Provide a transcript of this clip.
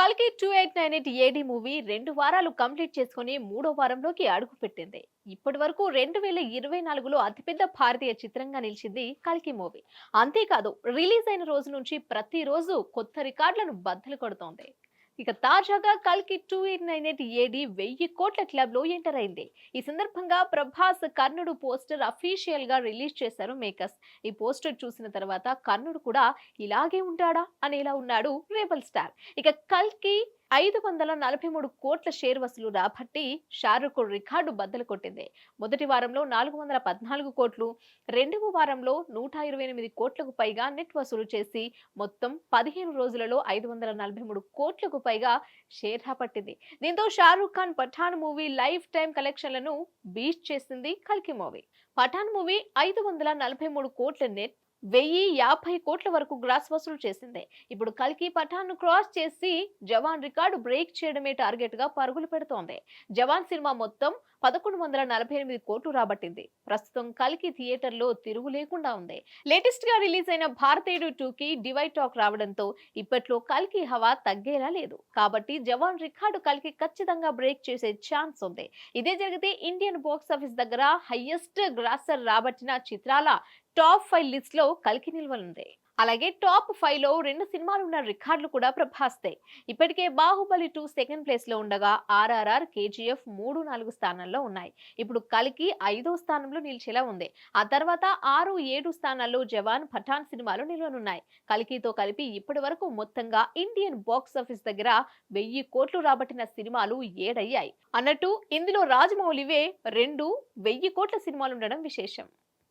కల్కి two eight nine eight AD movie రెండు వారాలు కంప్లీట్ చేసుకుని మూడో వారంలోకి అడుగు పెట్టింది ఇప్పటి వరకు రెండు వేల ఇరవై నాలుగులో అతిపెద్ద భారతీయ చిత్రంగా నిలిచింది కల్కి మూవీ. అంతేకాదు రిలీజ్ అయిన రోజు నుంచి ప్రతిరోజు కొత్త రికార్డులను బద్దలు కొడుతోంది. ఇక తాజాగా కల్కి two eight nine eight AD వెయ్యి కోట్ల క్లబ్లో ఎంటర్ అయింది. ఈ సందర్భంగా ప్రభాస్ కర్ణుడు పోస్టర్ అఫీషియల్గా రిలీజ్ చేశారు మేకర్స్. ఈ పోస్టర్ చూసిన తర్వాత కర్ణుడు కూడా ఇలాగే ఉంటాడా అనేలా ఉన్నాడు రేబల్ స్టార్. ఇక కల్కి ఐదు వందల నలభై మూడు కోట్ల షేర్ వసూలు రాబట్టి షారుఖ్ రికార్డు బద్దలు కొట్టింది. మొదటి వారంలో నాలుగు వందల పద్నాలుగు కోట్లు రెండవ వారంలో నూట ఇరవై ఎనిమిది కోట్లకు పైగా నెట్ వసూలు చేసి మొత్తం పదిహేను రోజులలో ఐదు వందల నలభై మూడు కోట్లకు పైగా షేర్ రాబట్టింది. దీంతో Shahrukh Khan Pathaan movie lifetime కలెక్షన్లను బీచ్ చేసింది కల్కి మూవీ. పఠాన్ మూవీ ఐదు వందల నలభై మూడు కోట్ల నెట్ వెయ్యి యాభై కోట్ల వరకు గ్రాస్ వసూలు చేసింది. ఇప్పుడు కల్కి పఠాన్ను క్రాస్ చేసి జవాన్ రికార్డు బ్రేక్ చేయడమే టార్గెట్గా పరుగులు పెడుతోంది. జవాన్ సినిమా మొత్తం పదకొండు వందల నలభై ఎనిమిది కోట్లు రాబట్టింది. ప్రస్తుతం కల్కి థియేటర్లో తిరుగు లేకుండా ఉంది. లేటెస్ట్గా రిలీజ్ అయిన భారతీయుడు టూ కి డివైడ్ టాక్ రావడంతో ఇప్పట్లో కల్కి హవా తగ్గేలా లేదు. కాబట్టి జవాన్ రికార్డు కల్కి ఖచ్చితంగా బ్రేక్ చేసే ఛాన్స్ ఉంది. ఇదే జరిగితే ఇండియన్ బాక్స్ ఆఫీస్ దగ్గర హైయెస్ట్ గ్రాసర్ రాబట్టిన చిత్రాల టాప్ ఫైవ్ లిస్ట్లో కల్కి అలాగే టాప్ ఫైవ్లో రెండు సినిమాలు ఉన్న రికార్డులు కూడా ప్రభాస్తాయి ఇప్పటికే బాహుబలి టూ సెకండ్ ప్లేస్లో ఉండగా ఆర్ఆర్ఆర్ కేజీఎఫ్ మూడు నాలుగు స్థానాల్లో ఉన్నాయి. ఇప్పుడు కలికి ఐదో స్థానంలో నిలిచేలా ఉంది. ఆ తర్వాత ఆరు ఏడు స్థానాల్లో జవాన్ పఠాన్ సినిమాలు నిల్వనున్నాయి. కలికితో కలిపి ఇప్పటి వరకు మొత్తంగా ఇండియన్ బాక్స్ ఆఫీస్ దగ్గర వెయ్యి కోట్లు రాబట్టిన సినిమాలు ఏడయ్యాయి. అన్నట్టు ఇందులో రాజమౌళివే రెండు వెయ్యి కోట్ల సినిమాలు ఉండడం విశేషం.